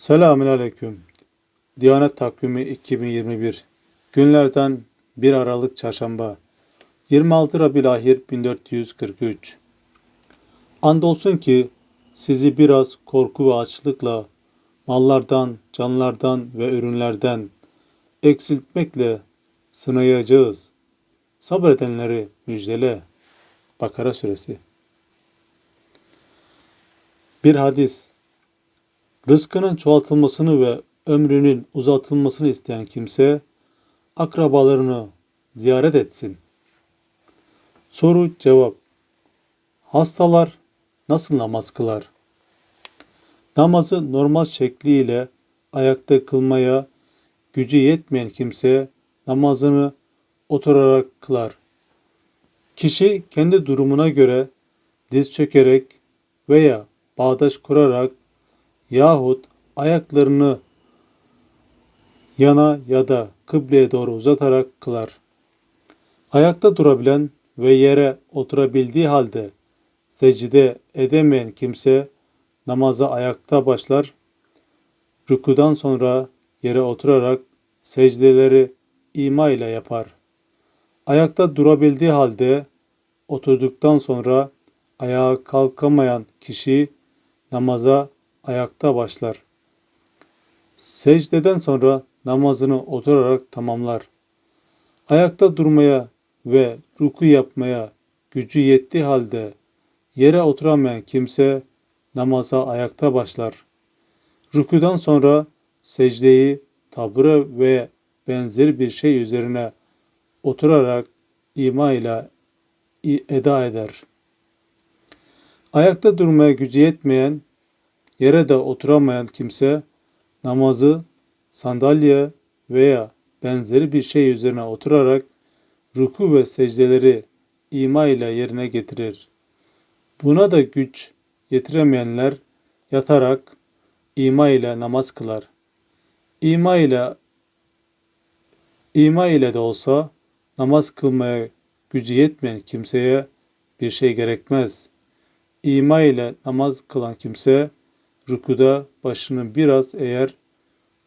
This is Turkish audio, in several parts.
Selamünaleyküm. Diyanet Takvimi 2021. Günlerden 1 Aralık Çarşamba. 26 Rabi'l-Ahir 1443. Andolsun ki sizi biraz korku ve açlıkla mallardan, canlardan ve ürünlerden eksiltmekle sınayacağız. Sabredenleri müjdele. Bakara Suresi. Bir hadis. Rızkının çoğaltılmasını ve ömrünün uzatılmasını isteyen kimse akrabalarını ziyaret etsin. Soru cevap. Hastalar nasıl namaz kılar? Namazı normal şekliyle ayakta kılmaya gücü yetmeyen kimse namazını oturarak kılar. Kişi kendi durumuna göre diz çökerek veya bağdaş kurarak yahut ayaklarını yana ya da kıbleye doğru uzatarak kılar. Ayakta durabilen ve yere oturabildiği halde secde edemeyen kimse namaza ayakta başlar. Rükudan sonra yere oturarak secdeleri ima ile yapar. Ayakta durabildiği halde oturduktan sonra ayağa kalkamayan kişi namaza ayakta başlar. Secdeden sonra namazını oturarak tamamlar. Ayakta durmaya ve ruku yapmaya gücü yettiği halde yere oturamayan kimse namaza ayakta başlar. Rükudan sonra secdeyi tabure ve benzer bir şey üzerine oturarak ima ile eda eder. Ayakta durmaya gücü yetmeyen, yere de oturamayan kimse namazı sandalye veya benzeri bir şey üzerine oturarak ruku ve secdeleri ima ile yerine getirir. Buna da güç yetiremeyenler yatarak ima ile namaz kılar. İma ile ima ile de olsa namaz kılmaya gücü yetmeyen kimseye bir şey gerekmez. İma ile namaz kılan kimse rükuda başını biraz eğer,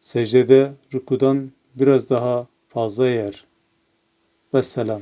secdede rükudan biraz daha fazla eğer. Vesselam.